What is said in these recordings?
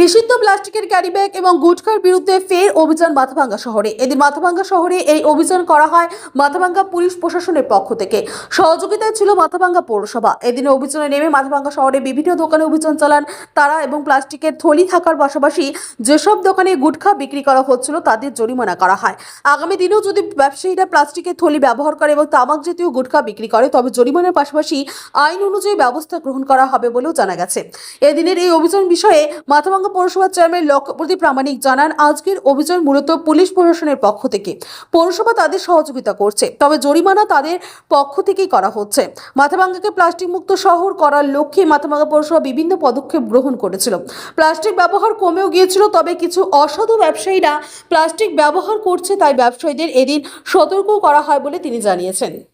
নিষিদ্ধ প্লাস্টিকের ক্যারিব্যাগ এবং গুটখার বিরুদ্ধে ফের অভিযান মাথাভাঙ্গা শহরে। এদিন মাথাভাঙ্গা শহরে এই অভিযান করা হয় মাথাভাঙ্গা পুলিশ প্রশাসনের পক্ষ থেকে। সহযোগিতায় ছিল মাথাভাঙ্গা পৌরসভা। এদিন অভিযানে নেমে মাথাভাঙ্গা শহরে বিভিন্ন দোকানে অভিযান চালান তারা এবং প্লাস্টিকের থলি থাকার পাশাপাশি যেসব দোকানে গুটখা বিক্রি করা হচ্ছিল তাদের জরিমানা করা হয়। আগামী দিনেও যদি ব্যবসায়ীরা প্লাস্টিকের থলি ব্যবহার করে এবং তামাক জাতীয় গুটখা বিক্রি করে, তবে জরিমানার পাশাপাশি আইন অনুযায়ী ব্যবস্থা গ্রহণ করা হবে বলেও জানা গেছে। এদিনের এই অভিযান বিষয়ে মাথাভাঙ্গা পৌরসভার চেয়ারম্যান লক্ষ্যপ্রদীপ প্রামাণিক জানান, আজকের অভিযান মূলত পুলিশ প্রশাসনের পক্ষ থেকে। পৌরসভা তাদের সহযোগিতা করছে, তবে জরিমানা তাদের পক্ষ থেকেই করা হচ্ছে। মাথাভাঙ্গাকে প্লাস্টিক মুক্ত শহর করার লক্ষ্যে মাথাভাঙ্গা পৌরসভা বিভিন্ন পদক্ষেপ গ্রহণ করেছিল। প্লাস্টিক ব্যবহার কমেও গিয়েছিল, তবে কিছু অসাধু ব্যবসায়ীরা প্লাস্টিক ব্যবহার করছে, তাই ব্যবসায়ীদের এদিন সতর্ক করা হয় বলে তিনি জানিয়েছেন।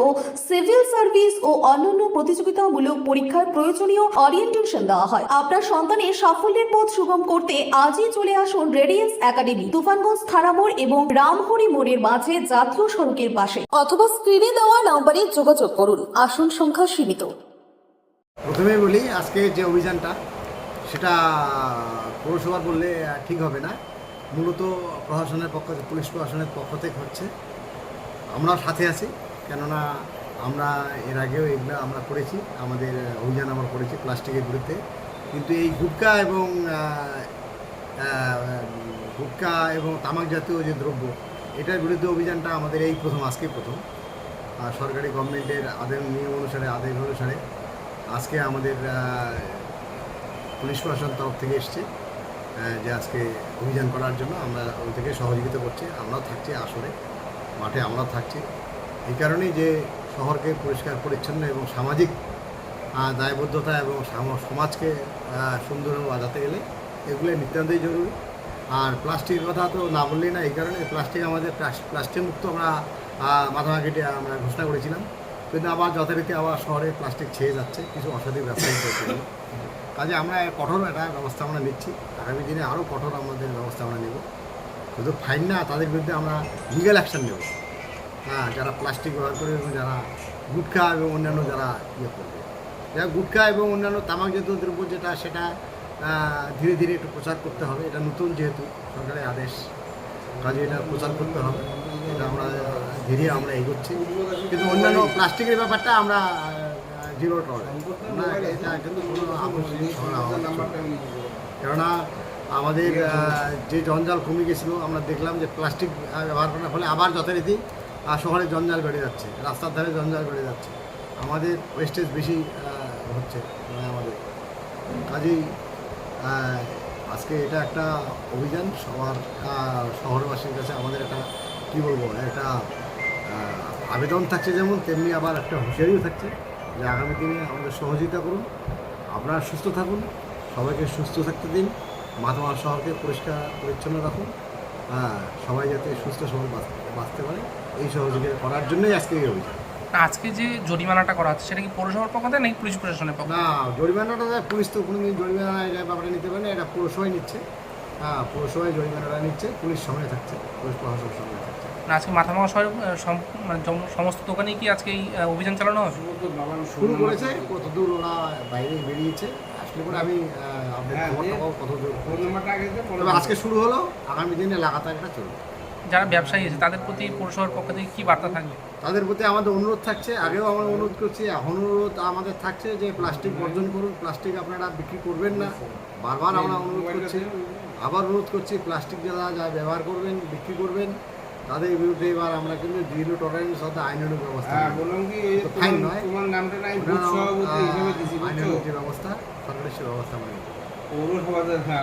ও সিভিল সার্ভিস ও অন্যান্য প্রতিযোগিতামূলক পরীক্ষার প্রয়োজনীয় অরিয়েন্টেশন দেওয়া হয়। আপনার সন্তানের সাফল্যের পথ সুগম করতে আজই চলে আসুন রেডিয়েন্স একাডেমি তুফানগঞ্জ থানামোড় এবং রামহরি মোড়ের মাঝে জাতীয় সড়কের পাশে। অথবা স্ক্রিনে দেওয়া নম্বরে যোগাযোগ করুন। আসন সংখ্যা সীমিত। প্রথমেই বলি, আজকে যে অভিযানটা, সেটা পৌরসভার বললে ঠিক হবে না। মূলত প্রশাসনের পক্ষ পুলিশ প্রশাসনের পক্ষ থেকে হচ্ছে আমরাও সাথে আছি। কেননা আমরা এর আগেও এগুলো আমরা করেছি, আমাদের অভিযান আমরা করেছি প্লাস্টিকের বিরুদ্ধে। কিন্তু এই গুটকা এবং গুটকা এবং তামাক জাতীয় যে দ্রব্য, এটার বিরুদ্ধে অভিযানটা আমাদের এই প্রথম, আজকে প্রথম। সরকারি গভর্নমেন্টের আদেশ, নিয়ম অনুসারে, আদেশ অনুসারে আজকে আমাদের পুলিশ প্রশাসন তরফ থেকে এসছে যে আজকে অভিযান করার জন্য আমরা ওই থেকে সহযোগিতা করছি। আমরাও থাকছি আসলে মাঠে আমরাও থাকছি। এই কারণেই যে শহরকে পরিষ্কার পরিচ্ছন্ন এবং সামাজিক দায়বদ্ধতা এবং সমাজকে আহ, সুন্দর বাজাতে গেলে এগুলো নিতান্তই জরুরি। আর প্লাস্টিকের কথা তো না বললেই না এই কারণে প্লাস্টিক আমাদের প্লাস- প্লাস্টিক মুক্ত আমরা মাথামাখিটি আমরা ঘোষণা করেছিলাম। কিন্তু আবার যথারীতি আবার শহরে প্লাস্টিক ছেয়ে যাচ্ছে কিছু অসাধু ব্যবসায়ী কাজে আমরা কঠোর একটা ব্যবস্থা আমরা নিচ্ছি। আগামী দিনে আরও কঠোর আমাদের ব্যবস্থা আমরা নেব। শুধু ফাইন না তাদের বিরুদ্ধে আমরা লিগ্যাল অ্যাকশন নেব। হ্যাঁ যারা প্লাস্টিক ব্যবহার করে এবং যারা গুটখা এবং অন্যান্য যারা ইয়ে করবে। যারা গুটখা এবং অন্যান্য তামাক জাতীয় দ্রব্য যেটা, সেটা ধীরে ধীরে একটু প্রচার করতে হবে। এটা নতুন যেহেতু সরকারের আদেশ, কাজে এটা প্রচার করতে হবে। এটা আমরা, ধীরে আমরা এগোচ্ছি। কিন্তু অন্যান্য প্লাস্টিকের ব্যাপারটা আমরা জিরো আমরা এটা কিন্তু না। কেননা আমাদের যে জঞ্জাল কমে গেছিল, আমরা দেখলাম যে প্লাস্টিক ব্যবহার করার ফলে আবার যথারীতি আহ, শহরে জঞ্জাল বেড়ে যাচ্ছে রাস্তার ধারে জঞ্জাল বেড়ে যাচ্ছে। আমাদের ওয়েস্টেজ বেশি হচ্ছে মানে আমাদের। কাজেই আজকে এটা একটা অভিযান সবার শহরবাসীর কাছে আমাদের একটা কী বলব একটা আবেদন থাকছে যেমন তেমনি আবার একটা হুঁশিয়ারিও থাকছে যে আগামী দিনে আমাদের সহযোগিতা করুন আপনারা সুস্থ থাকুন সবাইকে সুস্থ থাকতে দিন মাথামার শহরকে পরিষ্কার পরিচ্ছন্ন রাখুন। হ্যাঁ সবাই যাতে সুস্থ সবল বাঁচ- বাঁচতে পারে এই সহযোগিতা করার জন্যই আজকে এই অভিযান। আজকে যে জরিমানাটা করা হচ্ছে সেটা কি পৌরসভার পক্ষ থেকে নাকি পুলিশ প্রশাসনের পক্ষ না জরিমানাটা পুলিশ তো কোনো জরিমানা এটা ব্যাপারে নিতে পারে না এটা পৌরসভায় নিচ্ছে। হ্যাঁ পৌরসভায় জরিমানাটা নিচ্ছে পুলিশ সঙ্গে থাকছে পুলিশ প্রশাসন সঙ্গে থাকছে। না আজকে মাথা আহ, মানে সমস্ত দোকানেই কি আজকে এই অভিযান চালানো হবে শুরু করেছে কত দূর ওরা বাইরে বেরিয়েছে করে আমি তবে আজকে শুরু হলো আগামী দিনে লাগাতার এটা চলবে। যারা ব্যবসায়ী আছে তাদের প্রতি পৌরসভার পক্ষ থেকে কি বার্তা থাকবে? তাদের প্রতি আমাদের অনুরোধ থাকছে আগেও আমরা অনুরোধ করছি এখন অনুরোধ আমাদের থাকছে যে প্লাস্টিক বর্জন করুন প্লাস্টিক আপনারা বিক্রি করবেন না। বারবার আমরা অনুরোধ করছি আবার অনুরোধ করছি প্লাস্টিক যারা যা ব্যবহার করবেন বিক্রি করবেন তাদের বিরুদ্ধে এবার আমরা কিন্তু জিরো টলারেন্স অর্থাৎ আইনানুগ ব্যবস্থা হ্যাঁ বললাম কি ফাইন নয়। তোমার নামটা নাই সভাপতি হিসেবে দিছি বুঝছ? যে ব্যবস্থা সরকারের সে ব্যবস্থা পৌরসভাতে হ্যাঁ।